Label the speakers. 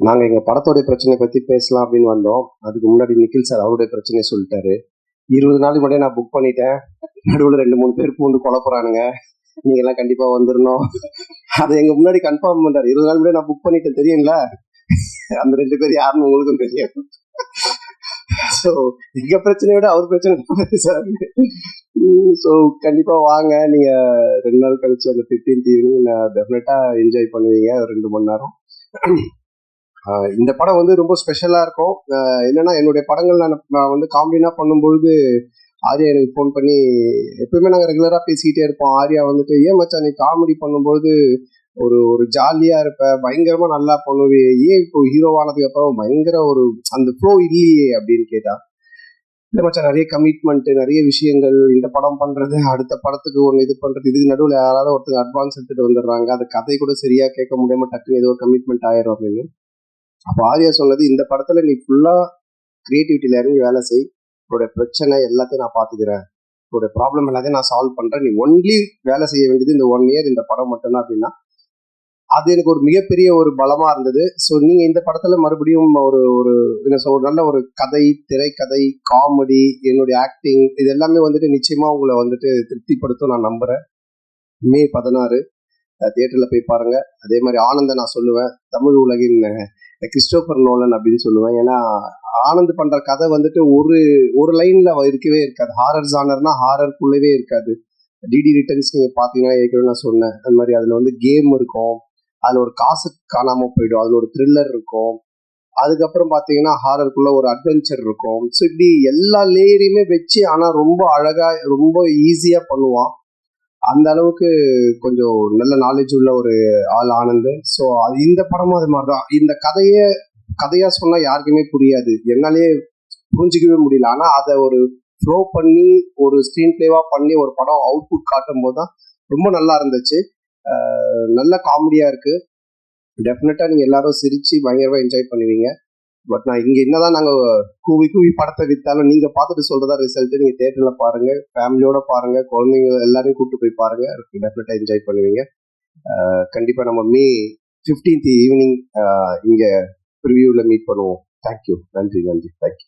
Speaker 1: நாங்கள் எங்கள் படத்தோடைய பிரச்சனை பற்றி பேசலாம் அப்படின்னு வந்தோம். அதுக்கு முன்னாடி நிக்கில் சார் அவருடைய பிரச்சனையை சொல்லிட்டாரு. இருபது நாள் முன்னாடி நான் புக் பண்ணிட்டேன். நடுவில் ரெண்டு மூணு பேர் பூந்து குழப்பறானுங்க நீங்க எல்லாம் கண்டிப்பா வந்துடணும் அதை எங்க முன்னாடி கன்ஃபார்ம் பண்றாரு. இருபது நாள் முன்னாடி நான் புக் பண்ணிட்டேன். தெரியுங்களா? அந்த ரெண்டு பேர் யாருன்னு உங்களுக்கும் தெரியும். ஸோ எங்க பிரச்சனையை விட அவர் பிரச்சனை சார் ஸோ கண்டிப்பா வாங்க. நீங்க ரெண்டு நாள் கழிச்சு அந்த ஃபிஃப்டீன்த் ஈவினிங் டெஃபினட்டா என்ஜாய் பண்ணுவீங்க. ரெண்டு மணி நேரம். இந்த படம் வந்து ரொம்ப ஸ்பெஷலாக இருக்கும். என்னன்னா என்னுடைய படங்கள் நான் நான் வந்து காமெடினா பண்ணும்பொழுது ஆர்யா எனக்கு ஃபோன் பண்ணி எப்பயுமே நாங்கள் ரெகுலராக பேசிக்கிட்டே இருப்போம். ஆர்யா வந்துட்டு ஏன் மச்சான் நீ காமெடி பண்ணும்போது ஒரு ஒரு ஜாலியாக இருப்ப பயங்கரமாக நல்லா பண்ணுவே ஏன் இப்போ ஹீரோவானதுக்கு அப்புறம் பயங்கர ஒரு அந்த ஃப்ளோ இல்லையே? அப்படின்னு கேட்டா இல்லை மச்சான் நிறைய கமிட்மெண்ட் நிறைய விஷயங்கள் இந்த படம் பண்ணுறது அடுத்த படத்துக்கு ஒன்று இது பண்ணுறது இதுக்கு நடுவில் யாராவது ஒருத்தர் அட்வான்ஸ் எடுத்துகிட்டு வந்துடுறாங்க அந்த கதை கூட சரியா கேட்க முடியாமல் டக்குன்னு ஏதோ கமிட்மெண்ட் ஆயிரும் அப்படின்னு. அப்போ ஆர்யா சொன்னது இந்த படத்துல நீ ஃபுல்லா கிரியேட்டிவிட்டியில இறங்கி வேலை செய். உன்னோட பிரச்சனை எல்லாத்தையும் நான் பாத்துக்கிறேன் உன்னோட ப்ராப்ளம் எல்லாத்தையும் நான் சால்வ் பண்றேன். நீ ஒன்லி வேலை செய்ய வேண்டியது இந்த ஒன் இயர் இந்த படம் மட்டும்தான் அப்படின்னா அது எனக்கு ஒரு மிகப்பெரிய ஒரு பலமா இருந்தது. ஸோ நீங்க இந்த படத்துல மறுபடியும் ஒரு ஒரு என்ன சொல்ற ஒரு நல்ல ஒரு கதை திரைக்கதை காமெடி என்னுடைய ஆக்டிங் இது எல்லாமே வந்துட்டு நிச்சயமா உங்களை வந்துட்டு திருப்திப்படுத்தும் நான் நம்புறேன். மே பதினாறு தியேட்டர்ல போய் பாருங்க. அதே மாதிரி ஆனந்த நான் சொல்லுவேன். தமிழ் உலகின் கிறிஸ்டோபர் நோலன் அப்படின்னு சொல்லுவேன் ஏன்னா ஆனந்த் பண்ற கதை வந்துட்டு ஒரு ஒரு லைன்ல இருக்கவே இருக்காது. ஹாரர் ஜானர்னா ஹாரருக்குள்ளவே இருக்காது. டிடி ரிட்டர்ன்ஸ் நீங்க பாத்தீங்கன்னா ஏற்கனவே நான் சொன்னேன். அது மாதிரி அதுல வந்து கேம் இருக்கும். அதுல ஒரு காசு காணாம போயிடும். அதுல ஒரு த்ரில்லர் இருக்கும். அதுக்கப்புறம் பாத்தீங்கன்னா ஹாரருக்குள்ள ஒரு அட்வென்ச்சர் இருக்கும். ஸோ இப்படி எல்லா லேயரையுமே வச்சு ஆனா ரொம்ப அழகா ரொம்ப ஈஸியா பண்ணுவான். அந்த அளவுக்கு கொஞ்சம் நல்ல நாலேஜ் உள்ள ஒரு ஆள் ஆனந்த். ஸோ அது இந்த படமும் அது மாதிரிதான். இந்த கதையே கதையா சொன்னா யாருக்குமே புரியாது. என்னாலே புரிஞ்சிக்கவே முடியல. ஆனா அதை ஒரு ஃப்ளோ பண்ணி ஒரு ஸ்க்ரீன் பிளேவா பண்ணி ஒரு படம் அவுட்புட் காட்டும் போது தான் ரொம்ப நல்லா இருந்துச்சு. நல்ல காமெடியா இருக்கு. டெஃபினட்டா நீங்க எல்லாரும் சிரிச்சு பயங்கரமா என்ஜாய் பண்ணுவீங்க. பட் நான் இங்க என்னதான் நாங்க கூவி கூவி படத்தை வித்தாலும் நீங்க பார்த்துட்டு சொல்றதா ரிசல்ட் நீங்க தேட்டர்ல பாருங்க ஃபேமிலியோட பாருங்க குழந்தைங்க எல்லாரையும் கூப்பிட்டு போய் பாருங்க டெஃபினட்டா என்ஜாய் பண்ணுவீங்க. கண்டிப்பா நம்ம மே 15th ஈவினிங் இங்க ப்ரிவியூல மீட் பண்ணுவோம். தேங்க்யூ நன்றி நன்றி. தேங்க்யூ